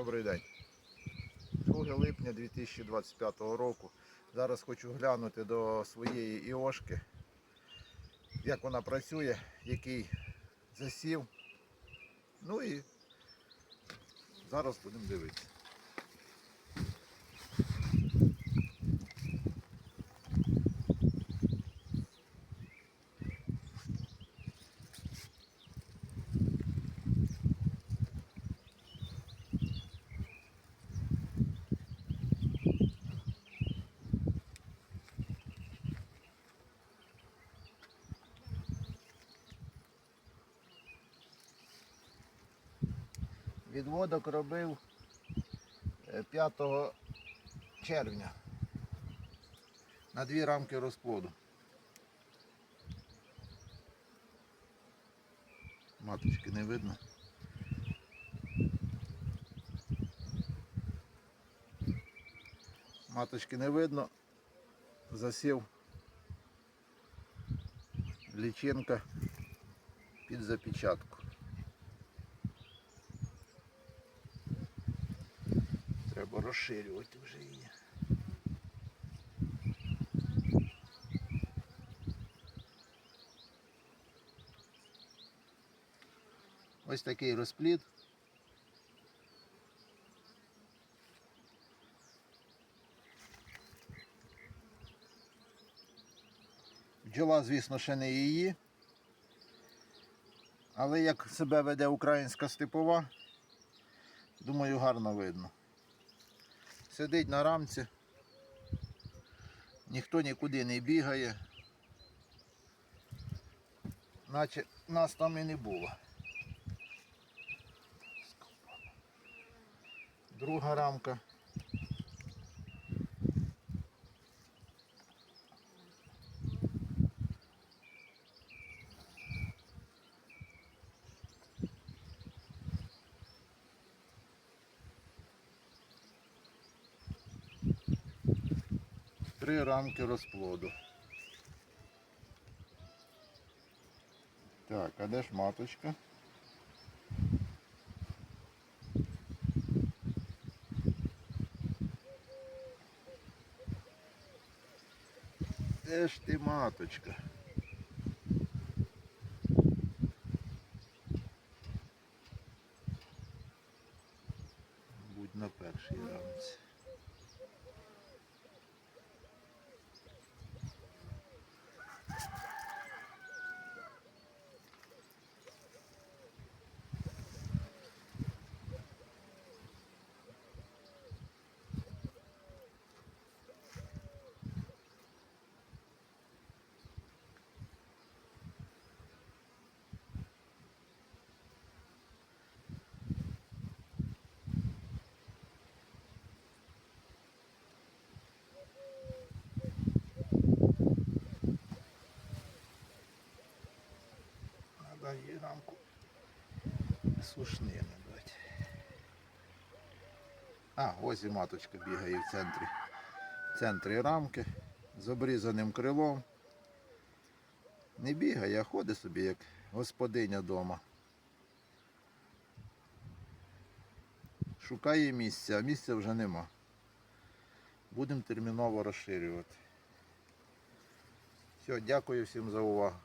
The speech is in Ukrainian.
Добрий день. 2 липня 2025 року. Зараз хочу глянути до своєї іошки, як вона працює, який засів. Ну і зараз будемо дивитися. Відводок робив е, 5 червня на дві рамки розплоду. Маточки не видно. Маточки не видно. Засів лічинка під запечатку. Треба розширювати вже її. Ось такий розплід. Бджола, звісно, ще не її. Але як себе веде українська степова, думаю, гарно видно. Сидить на рамці, ніхто нікуди не бігає, наче нас там і не було. Друга рамка. Три рамки розплоду. Так, а де ж маточка? Де ж ти маточка? Будь на першій рамці. Сушнини дати. А, ось і маточка бігає в центрі. В центрі рамки з обрізаним крилом. Не бігає, а ходить собі як господиня вдома. Шукає місця, а місця вже нема. Будемо терміново розширювати. Все, дякую всім за увагу.